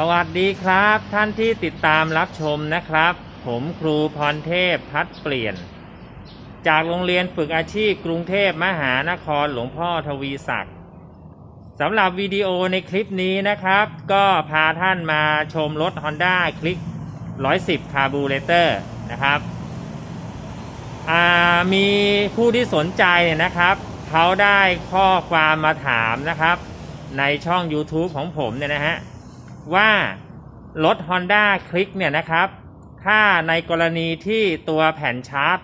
สวัสดีครับ ท่านที่ติดตามรับชมนะครับ ผมครูพรเทพพัดเปลี่ยน จากโรงเรียนฝึกอาชีพกรุงเทพมหานครหลวงพ่อทวีศักดิ์สำหรับวิดีโอในคลิปนี้นะครับ ก็พาท่านมาชมรถ Honda คลิก 110 คาบูเรเตอร์นะครับมีผู้ที่สนใจเนี่ยนะครับ เขาได้ข้อความมาถามนะครับ ในช่อง YouTube ของผมเนี่ยนะฮะ ว่ารถ Honda Click เนี่ยนะครับ ถ้าในกรณีที่ตัวแผ่นชาร์จ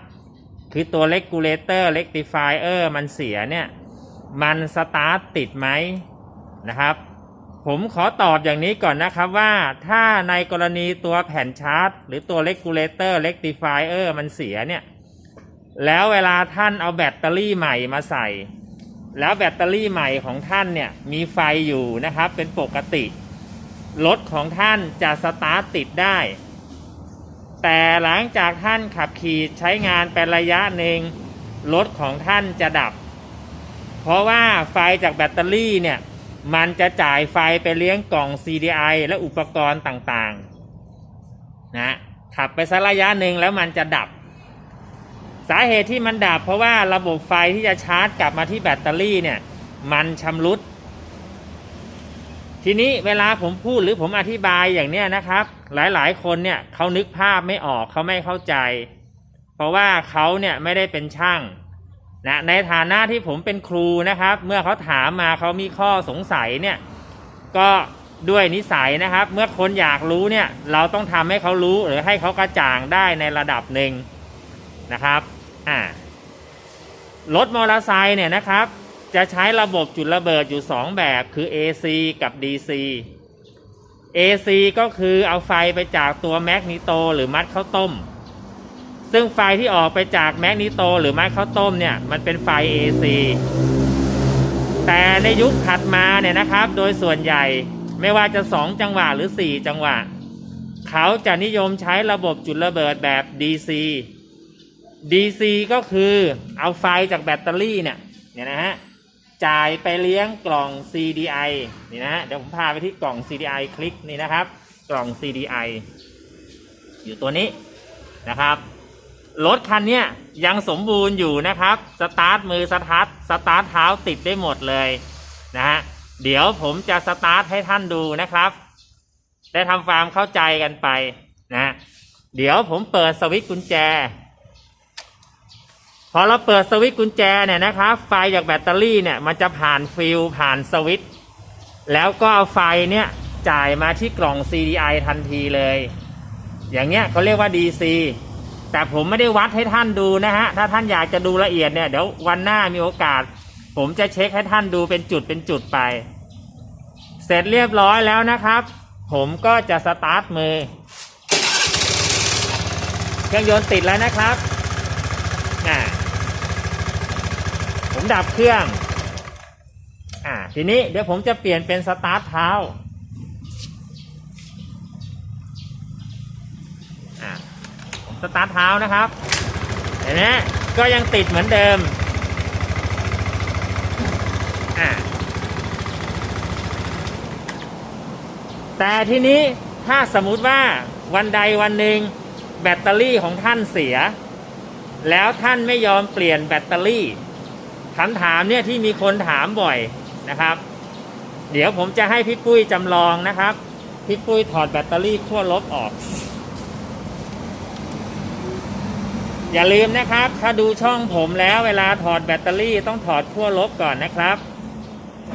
คือตัว Regulator Rectifier มันเสียเนี่ย มันสตาร์ทติดไหมนะครับ ผมขอตอบอย่างนี้ก่อนนะครับว่าถ้าในกรณีตัวแผ่นชาร์จ หรือตัว Regulator Rectifier มันเสียเนี่ย แล้วเวลาท่านเอาแบตเตอรี่ใหม่มาใส่ แล้วแบตเตอรี่ใหม่ของท่านเนี่ย มีไฟอยู่นะครับเป็นปกติ รถของท่านจะสตาร์ทติดได้ แต่หลังจากท่านขับขี่ใช้งานเป็นระยะหนึ่งรถของท่านจะดับ เพราะว่าไฟจากแบตเตอรี่เนี่ยมันจะจ่ายไฟไปเลี้ยงกล่อง CDI และอุปกรณ์ต่างๆนะขับไปสักระยะหนึ่งแล้วมันจะดับ สาเหตุที่มันดับ เพราะว่าระบบไฟที่จะชาร์จกลับมาที่แบตเตอรี่เนี่ยมันชำรุด ทีนี้เวลาผมพูดหรือผมอธิบายอย่างเนี้ยนะครับ หลายๆ คนเนี่ยเขานึกภาพไม่ออกเขาไม่เข้าใจ เพราะว่าเขาเนี่ยไม่ได้เป็นช่างนะในฐานะที่ผมเป็นครูนะครับ เมื่อเขาถามมาเขามีข้อสงสัยเนี่ยก็ด้วยนิสัยนะครับ เมื่อคนอยากรู้เนี่ยเราต้องทำให้เขารู้หรือให้เขากระจ่างได้ในระดับหนึ่งนะครับอ่ารถมอเตอร์ไซค์เนี่ยนะครับ จะใช้ระบบจุดระเบิดอยู่ 2 แบบคือ AC กับ DC AC ก็คือเอาไฟไปจากตัวแมกนิโตหรือมัดข้าวต้ม ซึ่งไฟที่ออกไปจากแมกนิโตหรือมัดข้าวต้มเนี่ยมันเป็นไฟ AC แต่ในยุคถัดมาเนี่ยนะครับ โดยส่วนใหญ่ไม่ว่าจะ 2 จังหวะหรือ 4 จังหวะ เขาจะนิยมใช้ระบบจุดระเบิดแบบ DC DC ก็คือเอาไฟจากแบตเตอรี่เนี่ยเนี่ยนะฮะ จ่ายไปเลี้ยงกล่อง CDI นี่นะฮะเดี๋ยวผมพาไปที่กล่อง CDI คลิกนี่นะครับ กล่อง CDI อยู่ตัวนี้นะครับรถคันนี้ยยังสมบูรณ์อยู่นะครับสตาร์ทมือสตาร์ทสตาร์ทเท้าติดได้หมดเลยนะฮะเดี๋ยวผมจะสตาร์ทให้ท่านดูนะครับ ได้ทำความเข้าใจกันไปนะเดี๋ยวผมเปิดสวิตช์กุญแจ พอเราเปิดสวิตช์กุญแจเนี่ยนะครับไฟจากแบตเตอรี่เนี่ยมันจะผ่านฟิลผ่านสวิตช์แล้วก็เอาไฟเนี่ยจ่ายมาที่กล่อง CDI ทันทีเลย อย่างเงี้ยเขาเรียกว่า DC แต่ผมไม่ได้วัดให้ท่านดูนะฮะ ถ้าท่านอยากจะดูละเอียดเนี่ยเดี๋ยววันหน้ามีโอกาส ผมจะเช็คให้ท่านดูเป็นจุดเป็นจุดไป เสร็จเรียบร้อยแล้วนะครับ ผมก็จะสตาร์ทมือ เครื่องยนต์ติดแล้วนะครับอ่า ดับเครื่อง อ่า ทีนี้เดี๋ยวผมจะเปลี่ยนเป็นสตาร์ทเท้า อ่าสตาร์ทเท้านะครับ เห็นไหมก็ยังติดเหมือนเดิม อ่า แต่ทีนี้ถ้าสมมุติว่าวันใดวันหนึ่งแบตเตอรี่ของท่านเสีย แล้วท่านไม่ยอมเปลี่ยนแบตเตอรี่ คำถามเนี่ยที่มีคนถามบ่อยนะครับ เดี๋ยวผมจะให้พี่ปุ้ยจำลองนะครับ พี่ปุ้ยถอดแบตเตอรี่ขั้วลบออก อย่าลืมนะครับ ถ้าดูช่องผมแล้วเวลาถอดแบตเตอรี่ต้องถอดขั้วลบก่อนนะครับ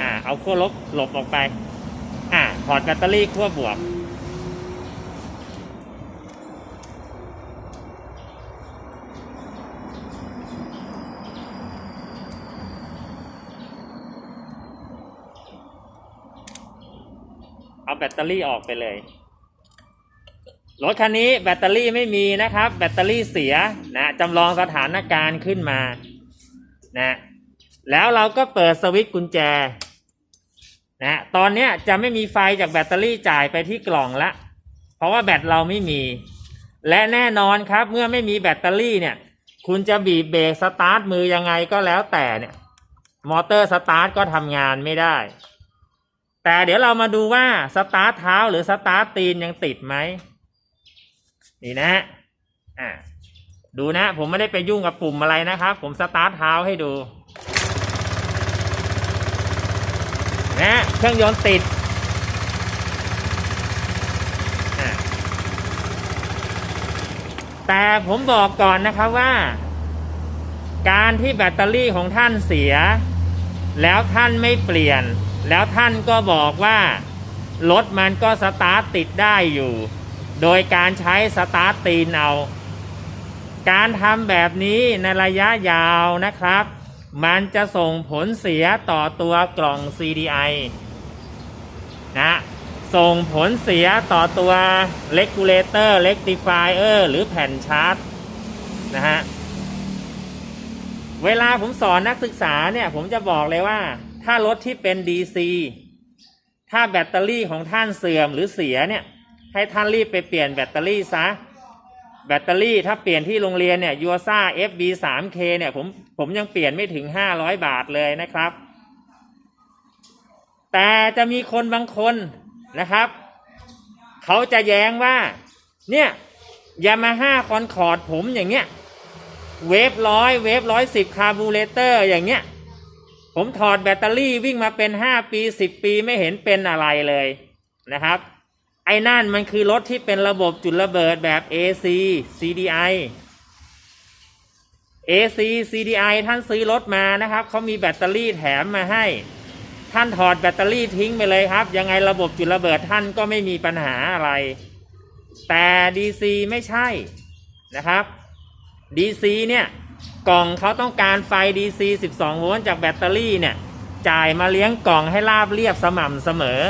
อ่า เอาขั้วลบหลบออกไป อ่า ถอดแบตเตอรี่ขั้วบวก เอาแบตเตอรี่ออกไปเลย รถคันนี้แบตเตอรี่ไม่มีนะครับ แบตเตอรี่เสียนะจำลองสถานการณ์ขึ้นมานะแล้วเราก็เปิดสวิตช์กุญแจนะตอนนี้จะไม่มีไฟจากแบตเตอรี่จ่ายไปที่กล่องละ เพราะว่าแบตเราไม่มี และแน่นอนครับเมื่อไม่มีแบตเตอรี่เนี่ย คุณจะบีบเบรกสตาร์ทมือยังไงก็แล้วแต่เนี่ย มอเตอร์สตาร์ทก็ทำงานไม่ได้ แต่เดี๋ยวเรามาดูว่าสตาร์ทเท้าหรือสตาร์ทตีนยังติดไหมนี่นะอ่าดูนะ ผมไม่ได้ไปยุ่งกับปุ่มอะไรนะครับ ผมสตาร์ทเท้าให้ดูนะเครื่องยนต์ติดแต่ผมบอกก่อนนะครับว่า การที่แบตเตอรี่ของท่านเสีย แล้วท่านไม่เปลี่ยน แล้วท่านก็บอกว่ารถมันก็สตาร์ทติดได้อยู่ โดยการใช้สตาร์ทตีนเอา การทำแบบนี้ในระยะยาวนะครับ มันจะส่งผลเสียต่อตัวกล่อง CDI นะส่งผลเสียต่อตัว Regulator Rectifier หรือแผ่นชาร์จนะฮะ เวลาผมสอนนักศึกษาเนี่ย ผมจะบอกเลยว่า ถ้ารถที่เป็น DC ถ้าแบตเตอรี่ของท่านเสื่อมหรือเสียเนี่ยให้ท่านรีบไปเปลี่ยนแบตเตอรี่ซะแบตเตอรี่ถ้าเปลี่ยนที่โรงเรียนเนี่ยยูซ่า FB 3 K เนี่ยผมผมยังเปลี่ยนไม่ถึง 500 บาทเลยนะครับ แต่จะมีคนบางคนนะครับ เขาจะแย้งว่า เนี่ยยามาฮ่าคอนคอร์ดผมอย่างเงี้ย เวฟร้อยเวฟร้อยสิบคาร์บูเรเตอร์อย่างเงี้ย ผมถอดแบตเตอรี่วิ่งมาเป็นห้าปีสิบปีไม่เห็นเป็นอะไรเลยนะครับ ไอ้นั่นมันคือรถที่เป็นระบบจุดระเบิดแบบ AC CDI AC CDI ท่านซื้อรถมานะครับเขามีแบตเตอรี่แถมมาให้ ท่านถอดแบตเตอรี่ทิ้งไปเลยครับ ยังไงระบบจุดระเบิดท่านก็ไม่มีปัญหาอะไร แต่ DC ไม่ใช่นะครับ DC เนี่ย กล่องเขาต้องการไฟ DC 12 โวลต์จากแบตเตอรี่เนี่ย จ่ายมาเลี้ยงกล่องให้ราบเรียบสม่ำเสมอ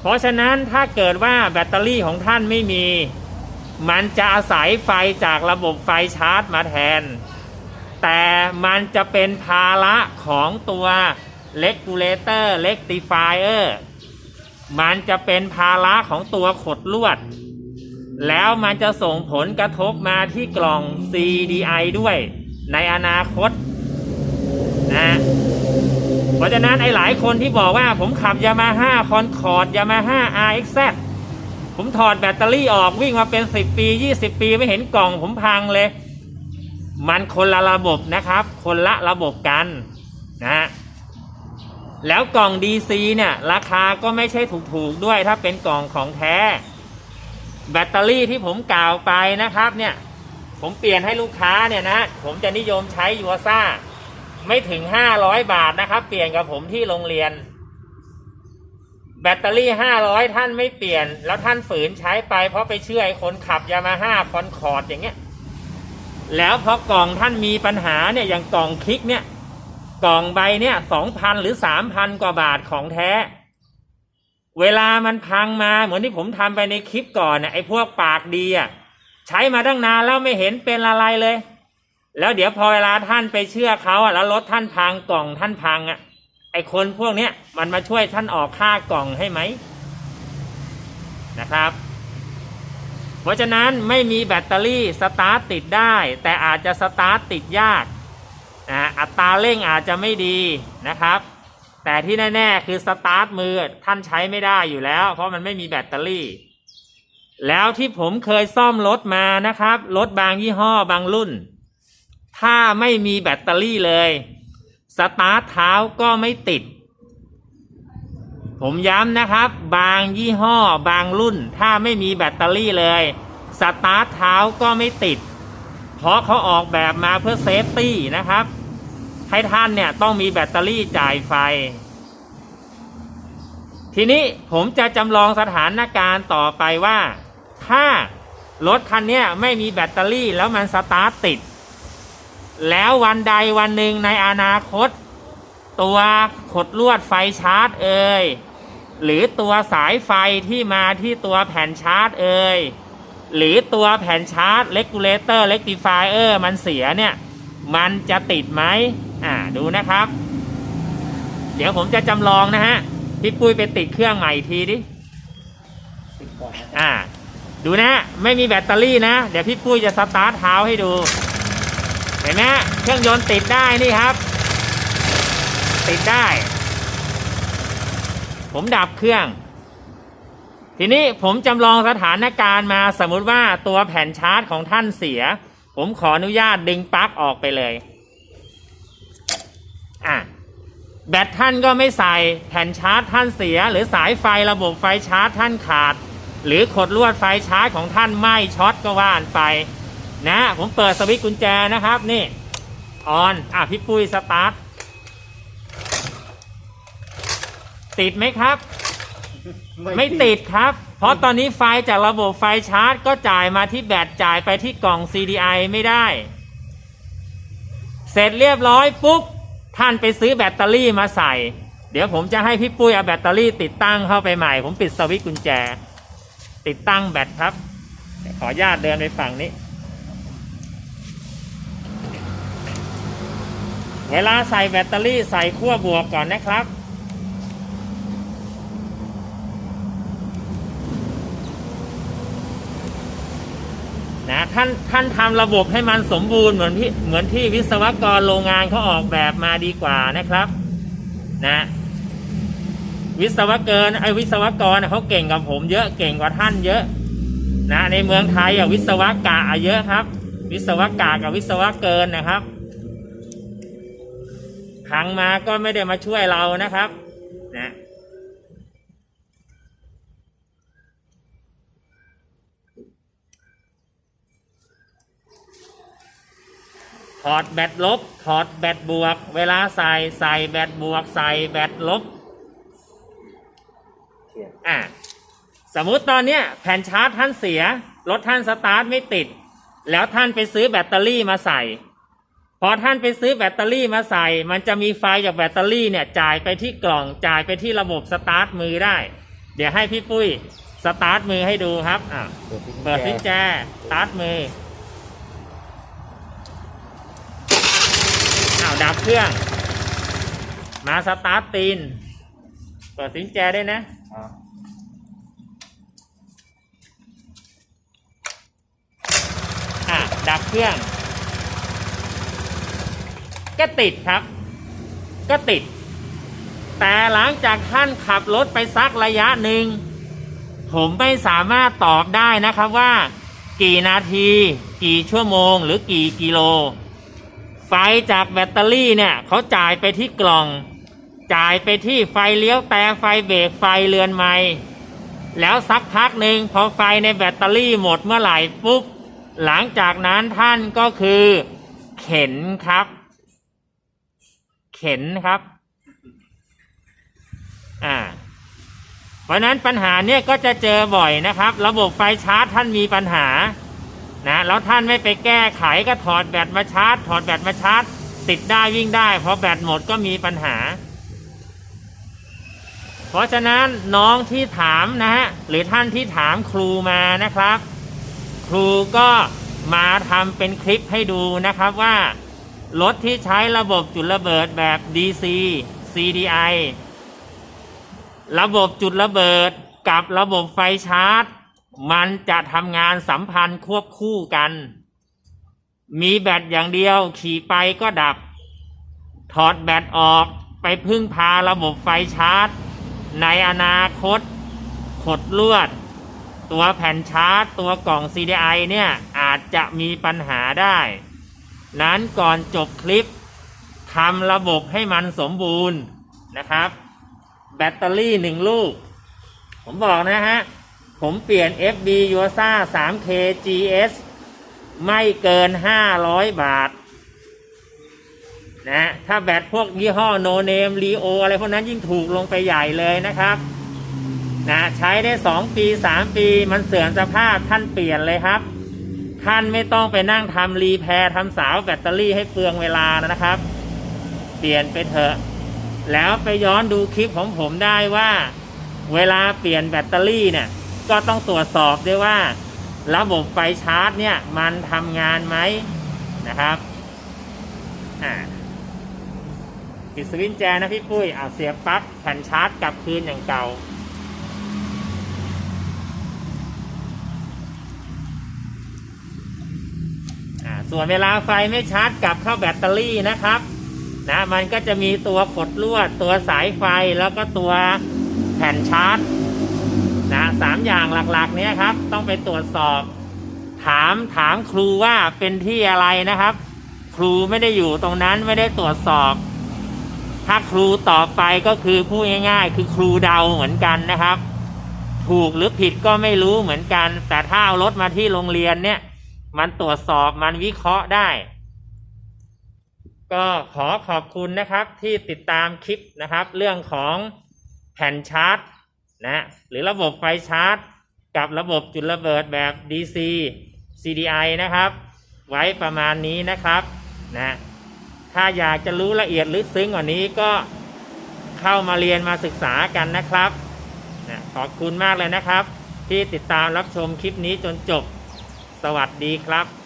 เพราะฉะนั้นถ้าเกิดว่าแบตเตอรี่ของท่านไม่มี มันจะอาศัยไฟจากระบบไฟชาร์จมาแทน แต่มันจะเป็นภาระของตัว regulator rectifier มันจะเป็นภาระของตัวขดลวด แล้วมันจะส่งผลกระทบมาที่กล่อง CDI ด้วยในอนาคตนะเพราะฉะนั้นไอ้หลายคนที่บอกว่าผมขับยามาฮ่าคอนคอร์ดยามาฮ่า RXZ ผมถอดแบตเตอรี่ออกวิ่งมาเป็น 10 ปี 20 ปีไม่เห็นกล่องผมพังเลย มันคนละระบบนะครับ คนละระบบกันนะแล้วกล่อง DC เนี่ย ราคาก็ไม่ใช่ถูกๆด้วยถ้าเป็นกล่องของแท้ แบตเตอรี่ที่ผมกล่าวไปนะครับเนี่ยผมเปลี่ยนให้ลูกค้าเนี่ยนะผมจะนิยมใช้ยูซ่าไม่ถึงห้าร้อยบาทนะครับ เปลี่ยนกับผมที่โรงเรียน แบตเตอรี่ห้าร้อยท่านไม่เปลี่ยน แล้วท่านฝืนใช้ไป เพราะไปเชื่อไอ้คนขับยามาฮ่าคอนคอร์ดอย่างเงี้ย แล้วพอกล่องท่านมีปัญหาเนี่ยอย่างกล่องคลิกเนี่ย กล่องใบเนี่ยสองพันหรือสามพันกว่าบาทของแท้ เวลามันพังมาเหมือนที่ผมทำไปในคลิปก่อนน่ะไอ้พวกปากดีอะใช้มาตั้งนานแล้วไม่เห็นเป็นอะไรเลย แล้วเดี๋ยวพอเวลาท่านไปเชื่อเขาอะแล้วรถท่านพังกล่องท่านพังอะไอ้คนพวกเนี้ยมันมาช่วยท่านออกค่ากล่องให้ไหมนะครับ เพราะฉะนั้นไม่มีแบตเตอรี่สตาร์ทติดได้ แต่อาจจะสตาร์ทติดยากนะอัตราเร่งอาจจะไม่ดีนะครับ แต่ที่แน่ๆคือสตาร์ทมือท่านใช้ไม่ได้อยู่แล้ว เพราะมันไม่มีแบตเตอรี่ แล้วที่ผมเคยซ่อมรถมานะครับรถบางยี่ห้อบางรุ่น ถ้าไม่มีแบตเตอรี่เลย สตาร์ทเท้าก็ไม่ติด ผมย้ำนะครับ บางยี่ห้อบางรุ่น ถ้าไม่มีแบตเตอรี่เลยสตาร์ทเท้าก็ไม่ติด เพราะเขาออกแบบมาเพื่อเซฟตี้นะครับ ให้ท่านเนี่ยต้องมีแบตเตอรี่จ่ายไฟ ทีนี้ผมจะจำลองสถานการณ์ต่อไปว่า ถ้ารถคันเนี้ยไม่มีแบตเตอรี่แล้วมันสตาร์ทติด แล้ววันใดวันหนึ่งในอนาคต ตัวขดลวดไฟชาร์จเอ่ยหรือตัวสายไฟที่มาที่ตัวแผ่นชาร์จเอ่ยหรือตัวแผ่นชาร์จเลกูเลเตอร์เลกติฟายเออร์มันเสียเนี่ย มันจะติดไหม อ่าดูนะครับ เดี๋ยวผมจะจำลองนะฮะพี่ปุ้ยไปติดเครื่องใหม่อีกทีดิติดก่อนนะอ่า ดูนะ ไม่มีแบตเตอรี่นะ เดี๋ยวพี่ปุ้ยจะสตาร์ทเท้าให้ดู เห็นไหมเครื่องยนต์ติดได้นี่ครับ ติดได้ ผมดับเครื่อง ทีนี้ผมจำลองสถานการณ์มาสมมุติว่าตัวแผ่นชาร์จของท่านเสีย ผมขออนุญาตดึงปลั๊กออกไปเลย อะแบตท่านก็ไม่ใส่แผ่นชาร์จท่านเสีย หรือสายไฟระบบไฟชาร์จท่านขาด หรือขดลวดไฟชาร์จของท่านไหม้ช็อตก็ว่านไป นะ ผมเปิดสวิตช์กุญแจนะครับ นี่ออนอะพี่ปุ้ยสตาร์ทติดไหมครับ ไม่ติดครับ เพราะตอนนี้ไฟจากระบบไฟชาร์จ ก็จ่ายมาที่แบตจ่ายไปที่กล่อง CDI ไม่ได้ เสร็จเรียบร้อยปุ๊บ ท่านไปซื้อแบตเตอรี่มาใส่ เดี๋ยวผมจะให้พี่ปุ้ยเอาแบตเตอรี่ติดตั้งเข้าไปใหม่ ผมปิดสวิตช์กุญแจ ติดตั้งแบตครับ ขออนุญาตเดินไปฝั่งนี้ เวลาใส่แบตเตอรี่ใส่ขั้วบวกก่อนนะครับ นะท่านท่านทำระบบให้มันสมบูรณ์เหมือนที่เหมือนที่วิศวกรโรงงานเขาออกแบบมาดีกว่านะครับนะวิศวกรไอ้วิศวกรเขาเก่งกับผมเยอะเก่งกว่าท่านเยอะนะในเมืองไทยอะวิศวกะอะเยอะครับ วิศวกะกับวิศวเกินนะครับพังมาก็ไม่ได้มาช่วยเรานะครับนะ ถอดแบตลบ ถอดแบตบวก เวลาใส่ใส่แบตบวก ใส่แบตลบอะสมมุติตอนเนี้ยแผ่นชาร์จท่านเสีย รถท่านสตาร์ทไม่ติด แล้วท่านไปซื้อแบตเตอรี่มาใส่ พอท่านไปซื้อแบตเตอรี่มาใส่ มันจะมีไฟจากแบตเตอรี่เนี่ยจ่ายไปที่กล่องจ่ายไปที่ระบบสตาร์ทมือได้ เดี๋ยวให้พี่ปุ้ยสตาร์ทมือให้ดูครับอะเปิดซิญแจสตาร์ทมือ ดับเครื่อง มาสตาร์ทตีน เปิดสินแจได้นะอ่าอะดับเครื่อง ก็ติดครับ ก็ติด แต่หลังจากท่านขับรถไปสักระยะหนึ่ง ผมไม่สามารถตอบได้นะครับว่า กี่นาที กี่ชั่วโมง หรือกี่กิโล ไฟจากแบตเตอรี่เนี่ยเขาจ่ายไปที่กล่อง จ่ายไปที่ไฟเลี้ยวแต่ไฟเบรกไฟเรือนไม้แล้วสักพักหนึ่งพอไฟในแบตเตอรี่หมดเมื่อไหร่ปุ๊บหลังจากนั้นท่านก็คือ เข็นครับ เข็นครับอ่าเพราะนั้นปัญหาเนี่ยก็จะเจอบ่อยนะครับ ระบบไฟชาร์จท่านมีปัญหา นะแล้วท่านไม่ไปแก้ไขก็ถอดแบตมาชาร์จ ถอดแบตมาชาร์จ ติดได้วิ่งได้พอแบตหมดก็มีปัญหา เพราะฉะนั้นน้องที่ถามนะฮะหรือท่านที่ถามครูมานะครับ ครูก็มาทำเป็นคลิปให้ดูนะครับว่ารถที่ใช้ระบบจุดระเบิดแบบ DC CDI ระบบจุดระเบิดกับระบบไฟชาร์จ มันจะทำงานสัมพันธ์ควบคู่กัน มีแบตอย่างเดียวขี่ไปก็ดับ ถอดแบตออกไปพึ่งพาระบบไฟชาร์จ ในอนาคต ขดลวด ตัวแผ่นชาร์จ ตัวกล่อง CDI เนี่ย อาจจะมีปัญหาได้ นั้นก่อนจบคลิปทำระบบให้มันสมบูรณ์นะครับ แบตเตอรี่หนึ่งลูก ผมบอกนะฮะ ผมเปลี่ยน FB y u s a 3K GS ไม่เกิน 500 บาท นะ ถ้าแบตพวกยี่ห้อโนเนมรีโออะไรพวกนั้นยิ่งถูกลงไปใหญ่เลยนะครับ นะ ใช้ได้ 2 ปี 3 ปีมันเสื่อมสภาพท่านเปลี่ยนเลยครับ ท่านไม่ต้องไปนั่งทำรีแพร์ทำสาวแบตเตอรี่ให้เปลืองเวลานะครับ เปลี่ยนไปเถอะ แล้วไปย้อนดูคลิปของผมได้ว่า เวลาเปลี่ยนแบตเตอรี่เนี่ย ก็ต้องตรวจสอบด้วยว่า ระบบไฟชาร์จเนี่ยมันทำงานไหมนะครับอ่าปิดสวิตช์แจนะพี่ปุ้ยเอาเสียบปลั๊กแผ่นชาร์จกลับคืนอย่างเก่าอ่าส่วนเวลาไฟไม่ชาร์จกลับเข้าแบตเตอรี่นะครับนะมันก็จะมีตัวกดลวดตัวสายไฟแล้วก็ตัวแผ่นชาร์จ สามอย่างหลักๆ เนี้ยครับ ต้องไปตรวจสอบ ถามถามครูว่าเป็นที่อะไรนะครับ ครูไม่ได้อยู่ตรงนั้นไม่ได้ตรวจสอบ ถ้าครูตอบไปก็คือพูดง่ายๆ คือครูเดาเหมือนกันนะครับ ถูกหรือผิดก็ไม่รู้เหมือนกัน แต่ถ้าเอารถมาที่โรงเรียนเนี่ย มันตรวจสอบมันวิเคราะห์ได้ ก็ขอขอบคุณนะครับที่ติดตามคลิปนะครับ เรื่องของแผ่นชาร์จ นะหรือระบบไฟชาร์จ กับระบบจุดระเบิดแบบ DC CDI นะครับ ไว้ประมาณนี้นะครับนะถ้าอยากจะรู้ละเอียดลึกซึ้งกว่านี้ก็เข้ามาเรียนมาศึกษากันนะครับนะขอบคุณมากเลยนะครับ ที่ติดตามรับชมคลิปนี้จนจบ สวัสดีครับ